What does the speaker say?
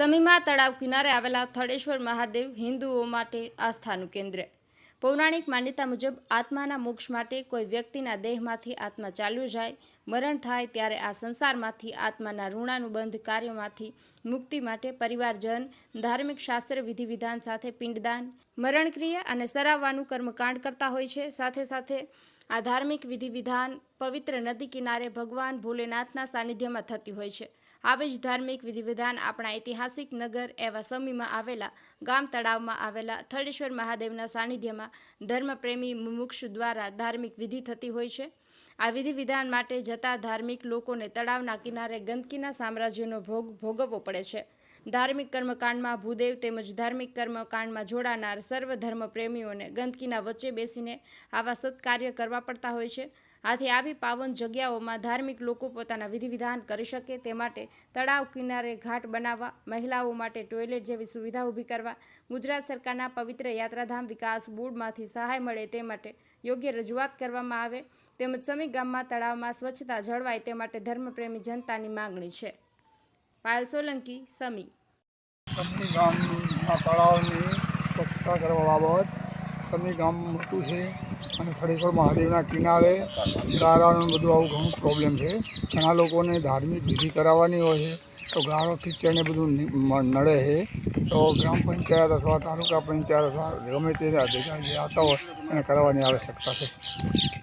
સમીમાં તળાવ કિનારે આવેલા થળેશ્વર મહાદેવ હિન્દુઓ માટે આસ્થાનું કેન્દ્ર. પૌરાણિક માન્યતા મુજબ આત્માના મોક્ષ માટે કોઈ વ્યક્તિના દેહમાંથી આત્મા ચાલ્યું જાય, મરણ થાય ત્યારે આ સંસારમાંથી આત્માના ઋણાનુબંધ કાર્યોમાંથી મુક્તિ માટે પરિવારજન, ધાર્મિક શાસ્ત્ર વિધિ વિધાન સાથે પિંડદાન, મરણક્રિયા અને સરાવવાનું કર્મકાંડ કરતા હોય છે. સાથે સાથે આ ધાર્મિક વિધિ વિધાન પવિત્ર નદી કિનારે ભગવાન ભોલેનાથના સાનિધ્યમાં થતી હોય છે. આવી જ ધાર્મિક વિધિવિધાન આપણા ઐતિહાસિક નગર એવા સમીમાં આવેલા, ગામ તળાવમાં આવેલા થળેશ્વર મહાદેવના સાનિધ્યમાં ધર્મપ્રેમી મુમુક્ષુ દ્વારા ધાર્મિક વિધિ થતી હોય છે. આ વિધિ વિધાન માટે જતા ધાર્મિક લોકોને તળાવના કિનારે ગંદકીના સામ્રાજ્યનો ભોગ ભોગવવો પડે છે. ધાર્મિક કર્મકાંડમાં ભૂદેવ તેમજ ધાર્મિક કર્મકાંડમાં જોડાનાર સર્વ ધર્મ પ્રેમીઓને ગંદકીના વચ્ચે બેસીને આવા સત્કાર્ય કરવા પડતા હોય છે. આથી આવી પાવન જગ્યાઓમાં ધાર્મિક લોકો પોતાના વિધિ વિધાન કરી શકે તે માટે તળાવ કિનારે ઘાટ બનાવવા, મહિલાઓ માટે ટોયલેટ જેવી સુવિધા ઊભી કરવા, ગુજરાત સરકારના પવિત્ર યાત્રાધામ વિકાસ બોર્ડમાંથી સહાય મળે તે માટે યોગ્ય રજૂઆત કરવામાં આવે, તેમજ સમી ગામમાં તળાવમાં સ્વચ્છતા જળવાય તે માટે ધર્મપ્રેમી જનતાની માંગણી છે. પાયલ સોલંકી, સમી. સમી ગામના તળાવની સ્વચ્છતા કરવા બાબત સમી ગામ મોટું છે અને થળેશ્વર મહાદેવના કિનારે ગારાનું બધું આવું ઘણું પ્રોબ્લેમ છે. ઘણા લોકોને ધાર્મિક વિધિ કરાવવાની હોય છે, તો ગારો કિચડને બધું નડે છે. તો ગ્રામ પંચાયત અથવા તાલુકા પંચાયત અથવા ગમે તે અધિકારી જે આવતા હોય એને કરવાની આવશ્યકતા છે.